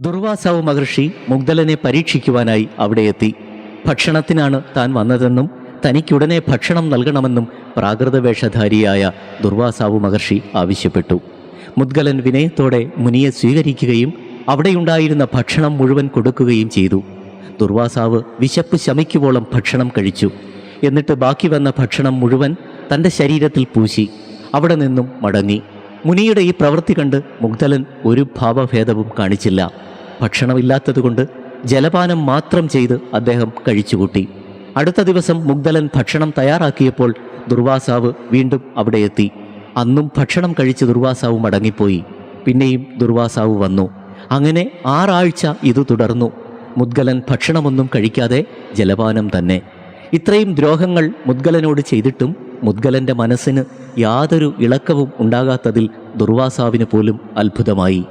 ദുർവാസാവ് മഹർഷി മുഗ്ദലനെ പരീക്ഷിക്കുവാനായി അവിടെ എത്തി. ഭക്ഷണത്തിനാണ് താൻ വന്നതെന്നും തനിക്കുടനെ ഭക്ഷണം നൽകണമെന്നും പ്രാകൃതവേഷധാരിയായ ദുർവാസാവ് മഹർഷി ആവശ്യപ്പെട്ടു. മുദ്ഗലൻ വിനയത്തോടെ മുനിയെ സ്വീകരിക്കുകയും അവിടെയുണ്ടായിരുന്ന ഭക്ഷണം മുഴുവൻ കൊടുക്കുകയും ചെയ്തു. ദുർവാസാവ് വിശപ്പ് ശമിക്കുവോളം ഭക്ഷണം കഴിച്ചു. എന്നിട്ട് ബാക്കി വന്ന ഭക്ഷണം മുഴുവൻ തന്റെ ശരീരത്തിൽ പൂശി. അവിടെ നിന്നും മടങ്ങി. മുനിയുടെ ഈ പ്രവൃത്തി കണ്ട് മുഗ്ധലൻ ഒരു ഭാവഭേദവും കാണിച്ചില്ല. ഭക്ഷണമില്ലാത്തതുകൊണ്ട് ജലപാനം മാത്രം ചെയ്ത് അദ്ദേഹം കഴിച്ചുകൂട്ടി. അടുത്ത ദിവസം മുഗ്ധലൻ ഭക്ഷണം തയ്യാറാക്കിയപ്പോൾ ദുർവാസാവ് വീണ്ടും അവിടെ എത്തി. അന്നും ഭക്ഷണം കഴിച്ച് ദുർവാസാവ് മടങ്ങിപ്പോയി. പിന്നെയും ദുർവാസാവ് വന്നു. അങ്ങനെ ആറാഴ്ച ഇത് തുടർന്നു. മുദ്ഗലൻ ഭക്ഷണമൊന്നും കഴിക്കാതെ ജലപാനം തന്നെ. ഇത്രയും ദ്രോഹങ്ങൾ മുദ്ഗലനോട് ചെയ്തിട്ടും മുദ്ഗലന്റെ മനസ്സിന് യാതൊരു ഇളക്കവും ഉണ്ടാകാത്തതിൽ ദുർവാസാവിന് പോലും അത്ഭുതമായി.